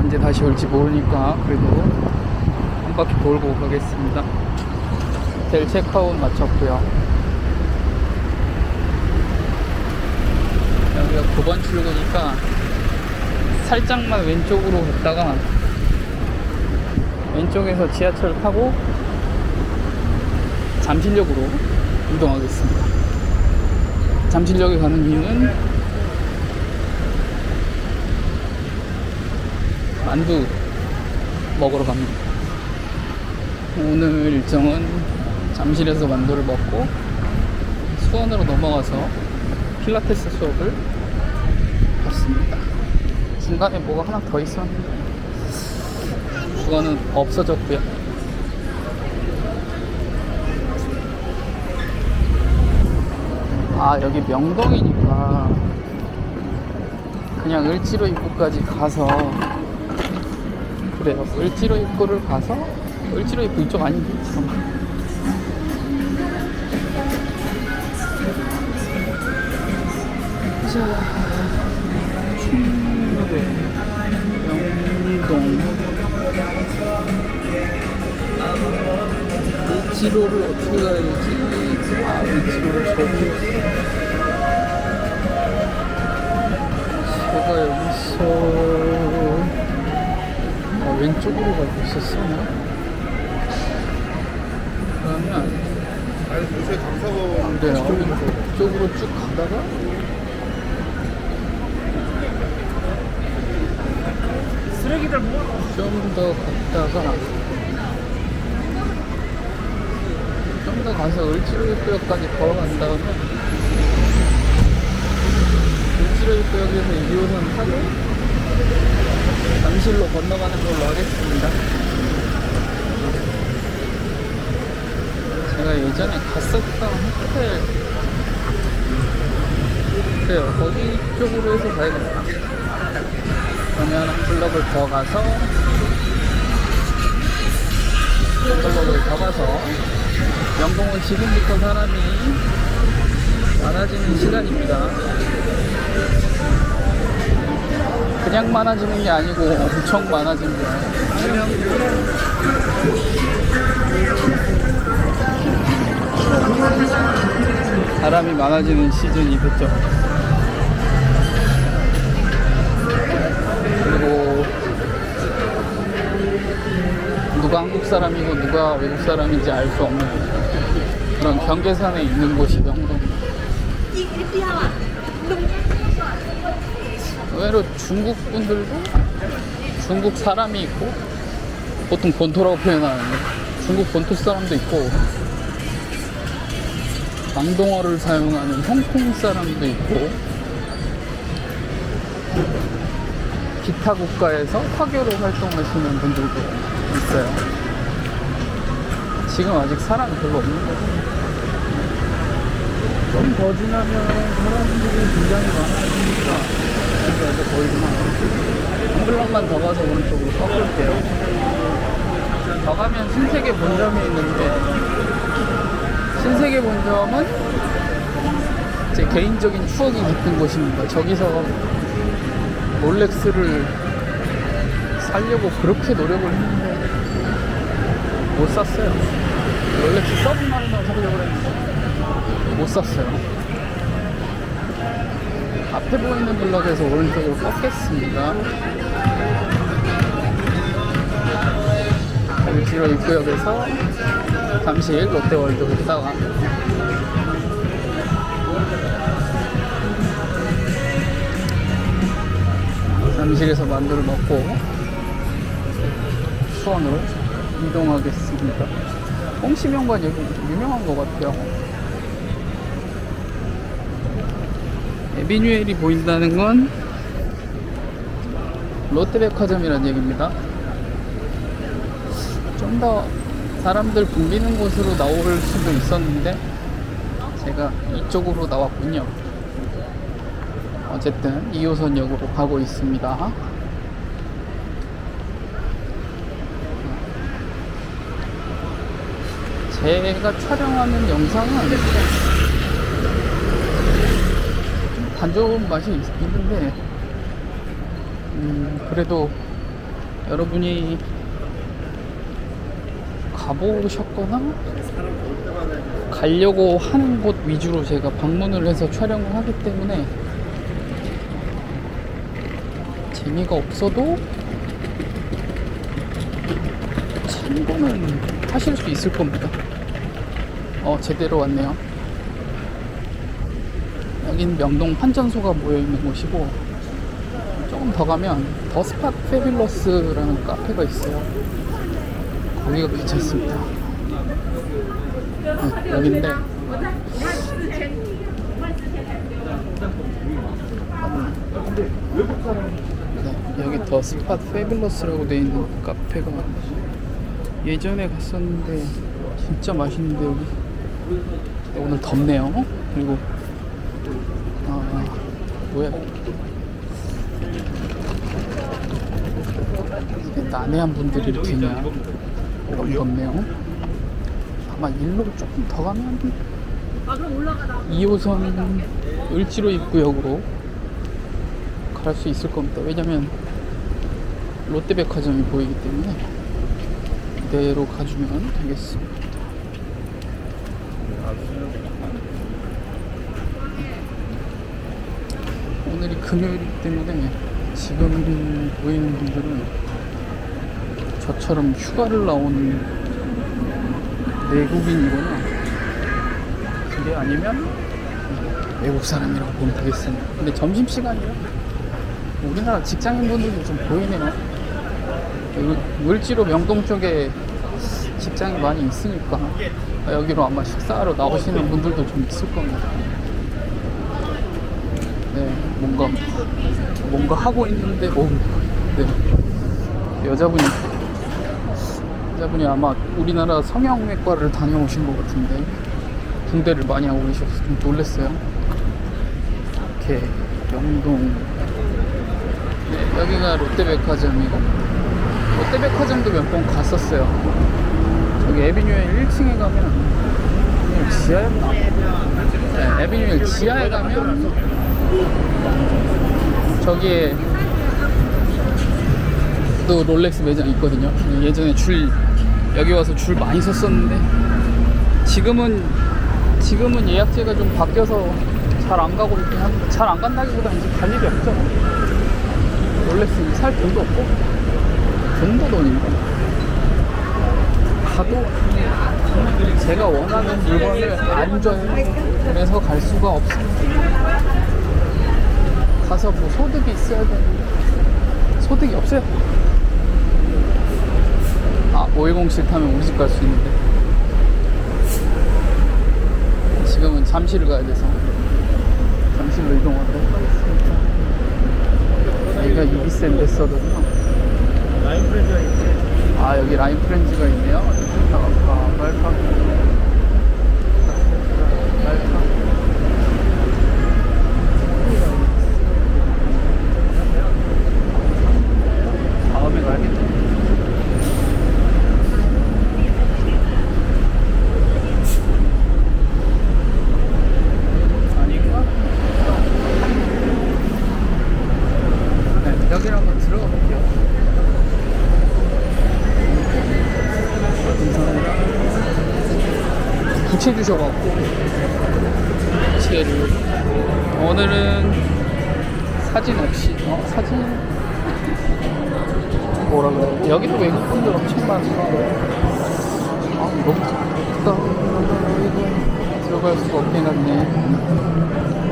언제 다시 올지 모르니까 그래도 한 바퀴 돌고 가겠습니다. 호텔 체크아웃 마쳤고요. 여기가 9번 출구니까 살짝만 왼쪽으로 갔다가 왼쪽에서 지하철 타고 잠실역으로 이동하겠습니다. 잠실역에 가는 이유는 만두 먹으러 갑니다. 오늘 일정은 잠실에서 만두를 먹고 수원으로 넘어가서 필라테스 수업을 받습니다. 중간에 뭐가 하나 더 있었는데 그거는 없어졌고요. 아 여기 명동이니까 그냥 을지로 입구까지 가서 그래요. 을지로 입구를 가서 을지로 입구 이쪽 아닌데 잠깐만. 자, 충무대 명동 을지로를 어떻게 가야 되지? 아 을지로를 저기 제가 여기서 어, 왼쪽으로 가고 있었어. 그러면 아니 요새 강사고 네, 어, 이쪽으로 쭉 가다가 쓰레기들 모아 좀더 갔다가 좀 더 가서 을지로입구역까지 걸어간 다음에 을지로입구역에서 2호선 타고 잠실로 건너가는 걸로 하겠습니다. 제가 예전에 갔었던 호텔 그래요 거기 쪽으로 해서 가야겠다. 그러면 한 블럭을 더 가서 한 블럭을 더 가서 명동은 지금부터 사람이 많아지는 시간입니다. 그냥 많아지는 게 아니고 엄청 많아집니다. 사람이 많아지는 시즌이 됐죠. 그리고 누가 한국 사람이고 누가 외국 사람인지 알 수 없는 그런 경계선에 있는 곳이 명동. 의외로 중국 분들도 중국 사람이 있고 보통 본토라고 표현하는데 중국 본토 사람도 있고 망동어를 사용하는 홍콩 사람도 있고 기타 국가에서 화교로 활동하시는 분들도 있어요. 지금 아직 사람이 별로 없는 거죠. 좀 더 지나면 사람들이 굉장히 많아지니까 여기 보이구나. 한 블럭만 더 가서 오른쪽으로 꺾을게요. 더 가면 신세계 본점이 있는데 신세계 본점은 제 개인적인 추억이 깊은 곳입니다. 저기서 롤렉스를 살려고 그렇게 노력을 했는데 못 샀어요. 롤렉스 서브마리너 사려고 했는데 못 샀어요. 앞에 보이는 블럭에서 오른쪽으로 꺾겠습니다. 을지로 입구역에서 잠실 롯데월드 갔다가 잠실에서 만두를 먹고 수원으로 이동하겠습니다. 홍시명관 여기 유명한 것 같아요. 에비뉴엘이 보인다는 건 롯데백화점이라는 얘기입니다. 좀 더 사람들 붐비는 곳으로 나올 수도 있었는데 제가 이쪽으로 나왔군요. 어쨌든 2호선역으로 가고 있습니다. 제가 촬영하는 영상은 좀 안 좋은 맛이 있- 있는데 음, 그래도 여러분이 가보셨거나 가려고 하는 곳 위주로 제가 방문을 해서 촬영을 하기 때문에 재미가 없어도 참고는 하실 수 있을 겁니다. 어, 제대로 왔네요. 여긴 명동 환전소가 모여있는 곳이고, 조금 더 가면 더 스팟 페빌러스라는 카페가 있어요. 거기가 괜찮습니다. 네, 여긴데, 네, 여기 더 스팟 페빌러스라고 돼 있는 카페가 예전에 갔었는데 진짜 맛있는데 여기 근데 오늘 덥네요 그리고 아 뭐야 난해한 분들이 이렇게 있냐? 너무 덥네요. 아마 일로 조금 더 가면 2호선 을지로 입구역으로 갈 수 있을 겁니다. 왜냐면 롯데백화점이 보이기 때문에 그대로 가주면 되겠습니다. 오늘이 금요일이기 때문에 지금 보이는 분들은 저처럼 휴가를 나온 외국인이거나 그게 아니면 외국 사람이라고 보면 되겠습니다. 근데 점심시간이라 우리나라 직장인분들도 좀 보이네요. 을- 을지로 명동 쪽에 직장이 많이 있으니까 여기로 아마 식사하러 나오시는 분들도 좀 있을 겁니다. 네, 뭔가 뭔가 하고 있는데 오, 네. 여자분이 여자분이 아마 우리나라 성형외과를 다녀오신 것 같은데 붕대를 많이 하고 계셔서 좀 놀랐어요. 이렇게 명동 네, 여기가 롯데백화점이고 롯데백화점도 몇 번 갔었어요. 저기 에비뉴에 1층에 가면 지하였나? 네, 에비뉴에 지하에 가면 저기에 또 롤렉스 매장 있거든요. 예전에 줄 여기 와서 줄 많이 섰었는데 지금은 지금은 예약제가 좀 바뀌어서 잘 안 가고 있긴 한데 잘 안 간다기보다 이제 갈 일이 없죠. 롤렉스 살 돈도 없고 돈도 돈인데 가도 제가 원하는 물건을 안 줘요. 그래서 갈 수가 없습니다. 가서 뭐 소득이 있어야 되는데 소득이 없어요. 아, 510 타면 우리 집 갈 수 있는데 지금은 잠실을 가야 돼서 잠실로 이동하도록 하겠습니다. 여기가 이비스 엠베서더구나. 라인 프렌즈가 있는데 아 여기 라인 프렌즈가 있네요. 아, 말파. 말파. 다음에 가야겠다. 아닌가? 네, 여기로 한번 들어가 볼게요. 감사합니다. 부채 주셔갖고. 부채를 오늘은 사진 없이 어 사진? 뭐라 그래 여기도 외국 분들 엄청 많아 아 너무 크다. 들어갈 수가 없긴 한데.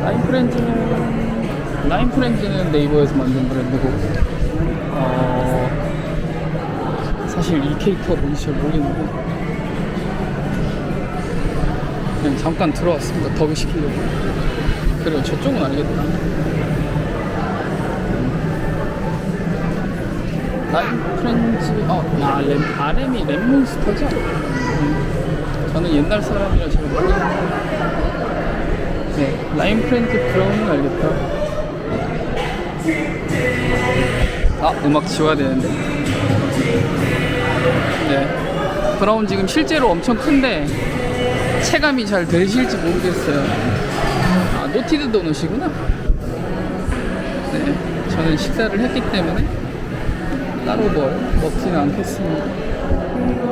라인 프렌즈는 라인 프렌즈는 네이버에서 만든 브랜드고. 어 사실 이 캐릭터가 뭔지 잘 모르겠는데 그냥 잠깐 들어왔습니다. 더비 시키려고. 그리고 저쪽은 알겠다. 라인 프렌즈 어, 야, 램, RM이 랩몬스터죠? 음, 저는 옛날 사람이라 잘 모르겠는데 네, 라인 프렌즈 브라운은 알겠다. 아, 음악 지워야 되는데. 네. 브라운 지금 실제로 엄청 큰데 체감이 잘 되실지 모르겠어요. 아, 노티드 도넛이구나. 네. 저는 식사를 했기 때문에 따로 뭘 먹지는 않겠습니다.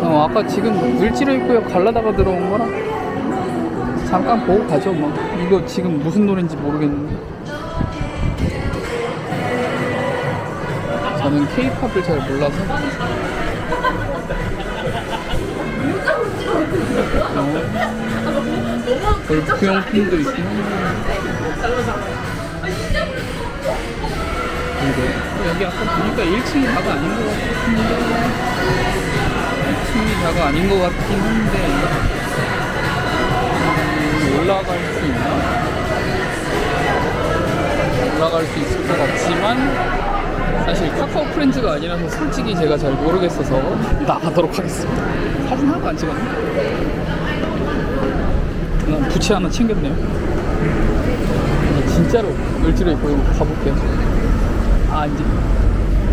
어, 아까 지금 을지로입구역 갈라다가 들어온 거라 잠깐 보고 가죠 뭐. 이거 지금 무슨 노래인지 모르겠는데. 저는 케이팝을 잘 몰라서. 어, 골프용품도 있고. 그리고 여기 아까 보니까 1층이 다가 아닌 것 같은데 1층이 다가 아닌 것 같긴 한데 음, 올라갈 수 있나? 올라갈 수 있을 것 같지만 사실 카카오 프렌즈가 아니라서 솔직히 제가 잘 모르겠어서 나가도록 하겠습니다. 사진 하나도 안 찍었네? 난 부채 하나 챙겼네요. 네, 진짜로 을지로 입고 가볼게요. 아 이제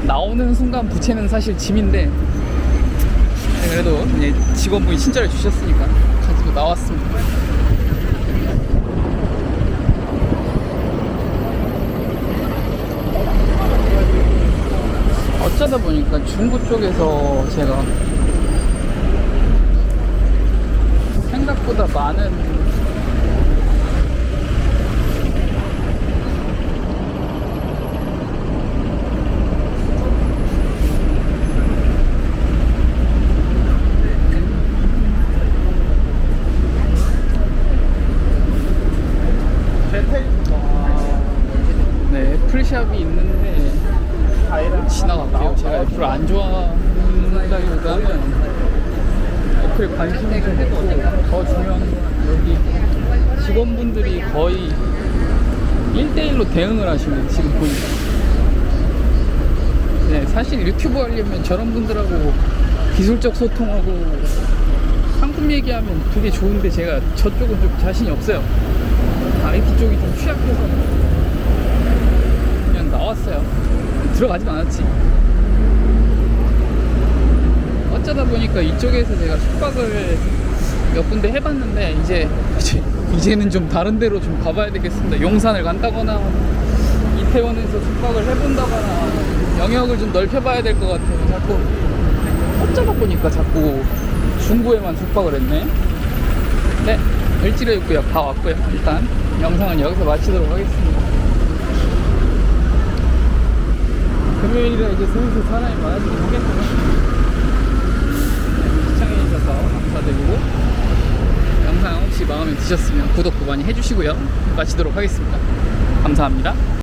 나오는 순간 부채는 사실 짐인데 네, 그래도 직원분이 친절해 주셨으니까 가지고 나왔습니다. 어쩌다 보니까 중구 쪽에서 제가 생각보다 많은 네, 애플샵이 있는데 지나갈게요. 제가 애플 안 좋아한다기보다는 애플에 관심이 좀 없고 더 중요한 건 여기 직원분들이 거의 1대1로 대응을 하시는 지금 보니까 네, 사실 유튜브 하려면 저런 분들하고 기술적 소통하고 상품 얘기하면 되게 좋은데 제가 저쪽은 좀 자신이 없어요. IT 쪽이 좀 취약해서 그냥 나왔어요. 들어가진 않았지. 어쩌다 보니까 이쪽에서 제가 숙박을 몇 군데 해봤는데 이제 이제 이제는 좀 다른 데로 좀 가봐야 되겠습니다. 용산을 간다거나 이태원에서 숙박을 해본다거나 영역을 좀 넓혀봐야 될 것 같아요. 자꾸 어쩌다 보니까 자꾸 중구에만 숙박을 했네. 네, 을지로 입구역 다 왔고요. 일단 영상은 여기서 마치도록 하겠습니다. 금요일이라 이제 슬슬 사람이 많아지긴 하겠구나. 네, 시청해주셔서 감사드리고 영상 혹시 마음에 드셨으면 구독 많이 해주시고요. 마치도록 하겠습니다. 감사합니다.